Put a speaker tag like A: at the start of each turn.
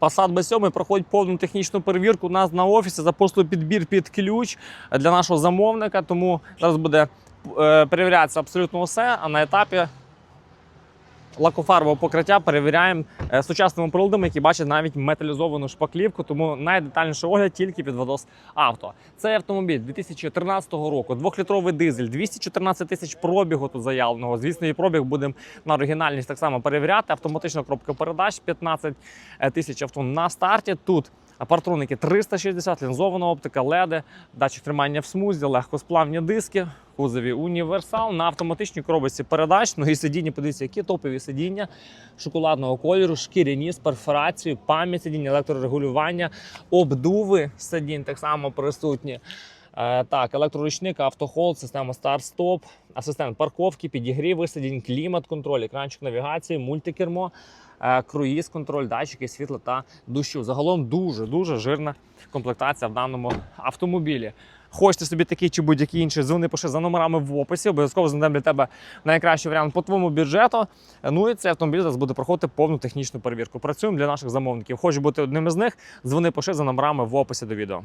A: Passat B7 проходить повну технічну перевірку у нас на офісі запустили підбір під ключ для нашого замовника. Тому зараз буде е, перевірятися абсолютно все. А на етапі лакофарбового покриття перевіряємо е, сучасними приладами, які бачать навіть металізовану шпаклівку. Тому найдетальніший огляд тільки від Водос Авто. Цей автомобіль 2013 року, двохлітровий дизель, 214 тисяч пробігу тут заявленого. Звісно, і пробіг будемо на оригінальність так само перевіряти. Автоматична коробка передач 15 тисяч авто на старті. Тут Партроники 360, лінзована оптика, леди, датчик тримання в смузі, легкосплавні диски, кузові універсал на автоматичній коробці передач. Ну і сидіння, подивіться, які топові сидіння шоколадного кольору, шкіряні з перфорацією, пам'ять сидіння, електрорегулювання, обдуви сидінь так само присутні. Е, Так, електроручник, автохолд, система старт-стоп, асистент парковки, підігріви сидінь, клімат-контроль, екранчик навігації, мультикермо, е, круїз-контроль, датчики світла та дощу. Загалом дуже дуже жирна комплектація в даному автомобілі. Хочете собі такий чи будь-який інший, дзвони пиши за номерами в описі. Обов'язково знайдемо для тебе найкращий варіант по твоєму бюджету. Ну і цей автомобіль зараз буде проходити повну технічну перевірку. Працюємо для наших замовників. Хочеш бути одним із них, дзвони пиши за номерами в описі до відео.